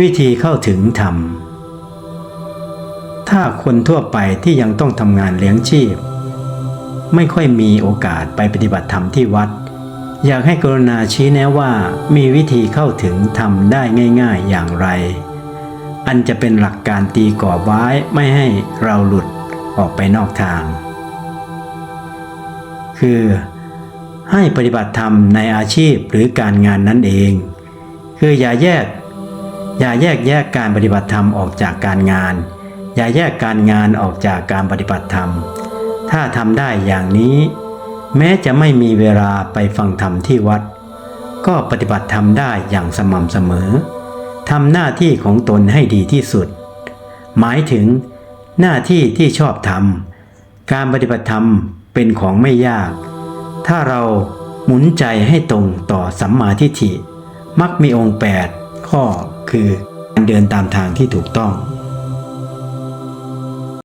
วิธีเข้าถึงธรรม ถ้าคนทั่วไปที่ยังต้องทำงานเลี้ยงชีพ ไม่ค่อยมีโอกาสไปปฏิบัติธรรมที่วัด อยากให้กรุณาชี้แนะว่ามีวิธีเข้าถึงธรรมได้ง่าย ๆ อย่างไร อันจะเป็นหลักการตีกรอบไว้ไม่ให้เราหลุดออกไปนอกทาง คือให้ปฏิบัติธรรมในอาชีพหรือการงานนั่นเอง คืออย่าแยก อย่าแยกแยกการปฏิบัติธรรมออกจากการงาน อย่าแยกการงานออกจากการปฏิบัติธรรม ถ้าทำได้อย่างนี้ แม้จะไม่มีเวลาไปฟังธรรมที่วัด ก็ปฏิบัติธรรมได้อย่างสม่ำเสมอทำหน้าที่ของตนให้ดีที่สุด หมายถึง หน้าที่ที่ชอบทำการปฏิบัติธรรมเป็นของไม่ยาก ถ้าเราหมุนใจให้ตรงต่อสัมมาทิฏฐิมักมีองค์ 8 ข้อ คือการเดินตามทางที่ถูกต้อง